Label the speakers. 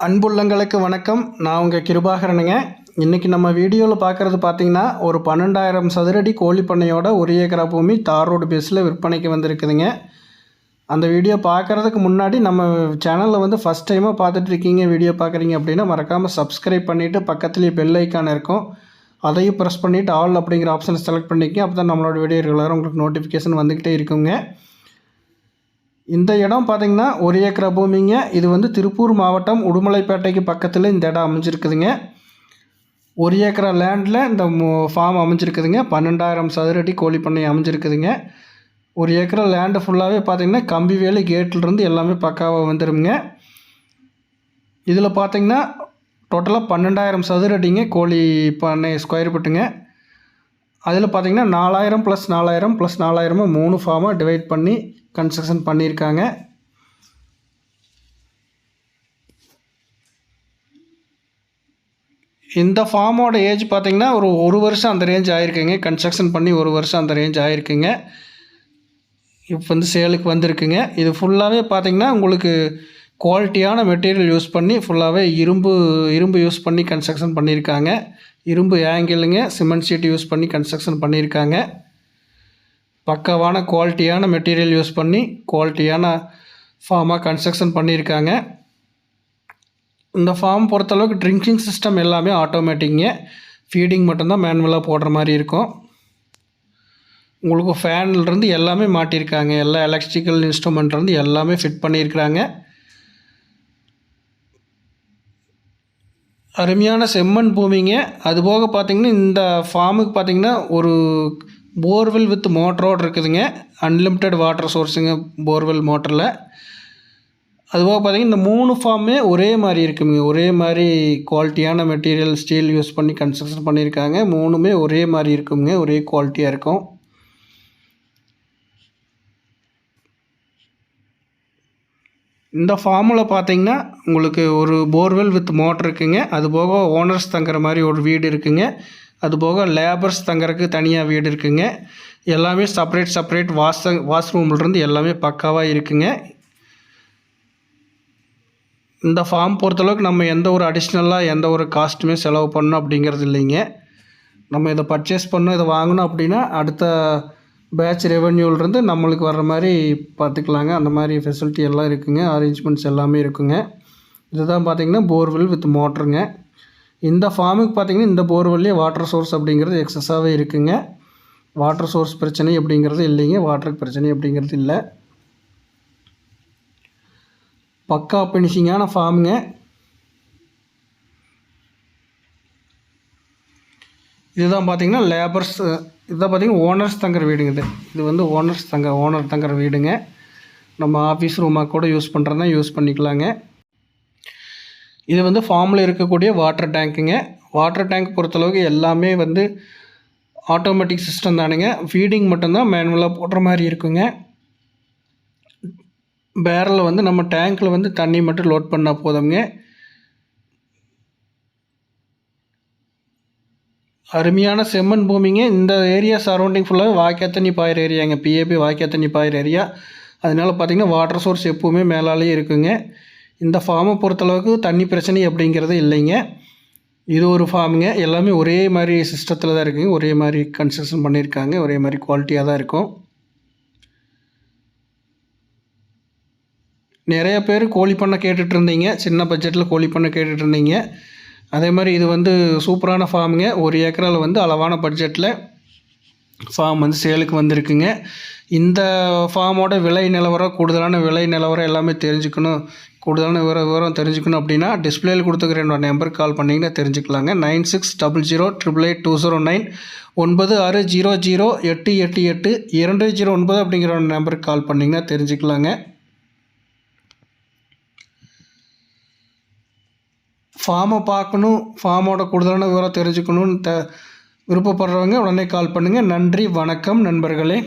Speaker 1: அன்புள்ளங்களுக்கு வணக்கம். நான் உங்கள் கிருபாகரனுங்க. இன்றைக்கி நம்ம வீடியோவில் பார்க்குறது பார்த்திங்கன்னா ஒரு பன்னெண்டாயிரம் சதுரடி கோழி பண்ணையோட ஒரு ஏக்கரா பூமி தார் ரோடு பேஸில் விற்பனைக்கு வந்திருக்குதுங்க. அந்த வீடியோ பார்க்குறதுக்கு முன்னாடி நம்ம சேனலில் வந்து ஃபஸ்ட் டைமாக பார்த்துட்டு இருக்கீங்க வீடியோ பார்க்குறீங்க அப்படின்னா மறக்காமல் சப்ஸ்கிரைப் பண்ணிவிட்டு பக்கத்துலேயே பெல் ஐக்கான் இருக்கும். அதையும் ப்ரெஸ் பண்ணிவிட்டு ஆல் அப்படிங்கிற ஆப்ஷனை செலக்ட் பண்ணிக்க அப்போ தான் நம்மளோட வீடியோ ரெகுலராக உங்களுக்கு நோட்டிஃபிகேஷன் வந்துக்கிட்டே இருக்குங்க. இந்த இடம் பார்த்தீங்கன்னா ஒரு ஏக்கரா பூமிங்க. இது வந்து திருப்பூர் மாவட்டம் உடுமலைப்பேட்டைக்கு பக்கத்தில் இந்த இடம் அமைஞ்சிருக்குதுங்க. ஒரு ஏக்கரா லேண்டில் இந்த ஃபார்ம் அமைஞ்சிருக்குதுங்க. பன்னெண்டாயிரம் சதுரடி கோழி பண்ணை அமைஞ்சிருக்குதுங்க. ஒரு ஏக்கரா லேண்டு ஃபுல்லாகவே பார்த்திங்கன்னா கம்பி வேலி கேட்டிலிருந்து எல்லாமே பக்காவாக வந்துடுங்க இதில் பார்த்தீங்கன்னா டோட்டலாக பன்னெண்டாயிரம் சதுரடிங்க கோழி பண்ணை ஸ்கொயர் ஃபீட்டுங்க அதில் பார்த்தீங்கன்னா நாலாயிரம் ப்ளஸ் நாலாயிரம் ப்ளஸ் நாலாயிரமும் மூணு ஃபார்மாக டிவைட் பண்ணி கன்ஸ்ட்ரக்ஷன் பண்ணியிருக்காங்க. இந்த ஃபார்மோட ஏஜ் பார்த்தீங்கன்னா ஒரு ஒரு வருஷம் அந்த ரேஞ்ச் ஆயிருக்குங்க. கன்ஸ்ட்ரக்ஷன் பண்ணி ஒரு வருஷம் அந்த ரேஞ்ச் ஆயிருக்குங்க. இப்போ வந்து சேலுக்கு வந்திருக்குங்க. இது ஃபுல்லாகவே பார்த்தீங்கன்னா உங்களுக்கு குவாலிட்டியான மெட்டீரியல் யூஸ் பண்ணி ஃபுல்லாகவே இரும்பு இரும்பு யூஸ் பண்ணி கன்ஸ்ட்ரக்ஷன் பண்ணியிருக்காங்க. இரும்பு ஆங்கிளுங்க சிமெண்ட் ஷீட் யூஸ் பண்ணி கன்ஸ்ட்ரக்ஷன் பண்ணியிருக்காங்க. பக்காவான குவாலிட்டியான மெட்டீரியல் யூஸ் பண்ணி குவாலிட்டியான ஃபார்மாக கன்ஸ்ட்ரக்ஷன் பண்ணியிருக்காங்க. இந்த ஃபார்ம் பொறுத்தளவுக்கு ட்ரிங்கிங் சிஸ்டம் எல்லாமே ஆட்டோமேட்டிங்க ஃபீடிங் மட்டும்தான் மேனுவலாக போடுற மாதிரி இருக்கும். உங்களுக்கு ஃபேன்லேருந்து எல்லாமே மாட்டியிருக்காங்க. எல்லா எலக்ட்ரிக்கல் இன்ஸ்ட்ருமெண்ட்லேருந்து எல்லாமே ஃபிட் பண்ணியிருக்கிறாங்க. அருமையான செம்மண் பூமிங்க. அதுபோக பார்த்திங்கன்னா இந்த ஃபார்முக்கு பார்த்திங்கன்னா ஒரு போர்வெல் வித் மோட்டரோடு இருக்குதுங்க. அன்லிமிட்டெட் வாட்டர் சோர்ஸுங்க போர்வெல் மோட்டரில் அதுபோக பார்த்திங்கன்னா இந்த மூணு ஃபார்மே ஒரே மாதிரி இருக்குங்க. ஒரே மாதிரி குவாலிட்டியான மெட்டீரியல் ஸ்டீல் யூஸ் பண்ணி கன்ஸ்ட்ரக்ஷன் பண்ணியிருக்காங்க. மூணுமே ஒரே மாதிரி இருக்குங்க. ஒரே குவாலிட்டியாக இருக்கும். இந்த ஃபார்மில் பார்த்தீங்கன்னா உங்களுக்கு ஒரு போர்வெல் வித் மோட்டர் இருக்குங்க. அது போக ஓனர்ஸ் தங்குற மாதிரி ஒரு வீடு இருக்குங்க. அது போக லேபர்ஸ் தங்குறதுக்கு தனியாக வீடு இருக்குங்க. எல்லாமே செப்பரேட் செப்பரேட் வாஷ் வாஷ்ரூம்லேருந்து எல்லாமே பக்காவாக இருக்குங்க. இந்த ஃபார்ம் பொறுத்தளவுக்கு நம்ம எந்த ஒரு அடிஷ்னலாக எந்த ஒரு காஸ்ட்டுமே செலவு பண்ணணும் அப்படிங்கிறது இல்லைங்க. நம்ம இதை பர்ச்சேஸ் பண்ணோம் இதை வாங்கணும் அப்படின்னா அடுத்த பேட்ச் ரெவென்யூலேருந்து நம்மளுக்கு வர்ற மாதிரி பார்த்துக்கலாங்க. அந்த மாதிரி ஃபெசிலிட்டி எல்லாம் இருக்குங்க. அரேஞ்ச்மெண்ட்ஸ் எல்லாமே இருக்குங்க. இதுதான் பார்த்திங்கன்னா போர்வெல் வித் மோட்ருங்க இந்த ஃபார்முக்கு பார்த்திங்கன்னா இந்த போர்வெல்லே வாட்டர் சோர்ஸ் அப்படிங்கிறது எக்ஸஸாகவே இருக்குங்க. வாட்டர் சோர்ஸ் பிரச்சனை அப்படிங்கிறது இல்லைங்க. வாட்டருக்கு பிரச்சனை அப்படிங்கிறது இல்லை. பக்கா ஃபினிஷிங்கான ஃபார்முங்க இதுதான் பார்த்தீங்கன்னா லேபர்ஸ் இதுதான் பார்த்தீங்கன்னா ஓனர்ஸ் தங்குற வீடுங்க இது. இது வந்து ஓனர்ஸ் தங்க ஓனர் தங்குற வீடுங்க. நம்ம ஆஃபீஸ் ரூமாக கூட யூஸ் பண்ணுறதுனா யூஸ் பண்ணிக்கலாங்க. இது வந்து ஃபார்மில் இருக்கக்கூடிய வாட்டர் டேங்க்குங்க வாட்டர் டேங்க் பொறுத்தளவுக்கு எல்லாமே வந்து ஆட்டோமேட்டிக் சிஸ்டம் தானுங்க. ஃபீடிங் மட்டும்தான் மேனுவலாக போடுற மாதிரி இருக்குங்க. பேரலில் வந்து நம்ம டேங்க்கில் வந்து தண்ணி மட்டும் லோட் பண்ணால் போதுங்க அருமையான செம்மண் பூமிங்க. இந்த ஏரியா சரௌண்டிங் ஃபுல்லாகவே வாய்க்கா தண்ணி பாயிற ஏரியாங்க பிஏபி வாய்க்கா தண்ணி பாயிற ஏரியா அதனால பார்த்திங்கன்னா வாட்டர் சோர்ஸ் எப்போவுமே மேலாலேயே இருக்குங்க. இந்த ஃபார்மை பொறுத்தளவுக்கு தண்ணி பிரச்சனை அப்படிங்கிறது இல்லைங்க. இது ஒரு ஃபார்முங்க எல்லாமே ஒரே மாதிரி சிஸ்டத்தில் தான் இருக்குங்க. ஒரே மாதிரி கன்ஸ்ட்ரக்ஷன் பண்ணியிருக்காங்க. ஒரே மாதிரி குவாலிட்டியாக தான் இருக்கும். நிறைய பேர் கோழி பண்ணை கேட்டுட்டு இருந்தீங்க. சின்ன பட்ஜெட்டில் கோழி பண்ணை கேட்டுட்டு இருந்தீங்க. அதே மாதிரி இது வந்து சூப்பரான ஃபார்முங்க ஒரு ஏக்கரால் வந்து அளவான பட்ஜெட்டில் ஃபார்ம் வந்து சேலுக்கு வந்திருக்குங்க. இந்த ஃபார்மோட விலை நிலவரம் கூடுதலான விலை நிலவரம் எல்லாமே தெரிஞ்சுக்கணும். கூடுதலான விவரம் விவரம் தெரிஞ்சுக்கணும் அப்படின்னா டிஸ்பிளேயில் கொடுத்துக்கிற என்னோட நம்பருக்கு கால் பண்ணிங்கன்னா தெரிஞ்சுக்கலாங்க. Nine six double zero triple eight two zero nine ஒன்பது ஆறு ஜீரோ ஜீரோ எட்டு எட்டு எட்டு இரண்டு ஜீரோ ஒன்பது அப்படிங்கிற நம்பருக்கு கால் பண்ணிங்கன்னா தெரிஞ்சுக்கலாங்க. ஃபார்மை பார்க்கணும். ஃபார்மோட கூடுதலான விவரம் தெரிஞ்சுக்கணும்னு த விருப்பப்படுறவங்க உடனே கால் பண்ணுங்கள் நன்றி வணக்கம் நண்பர்களே.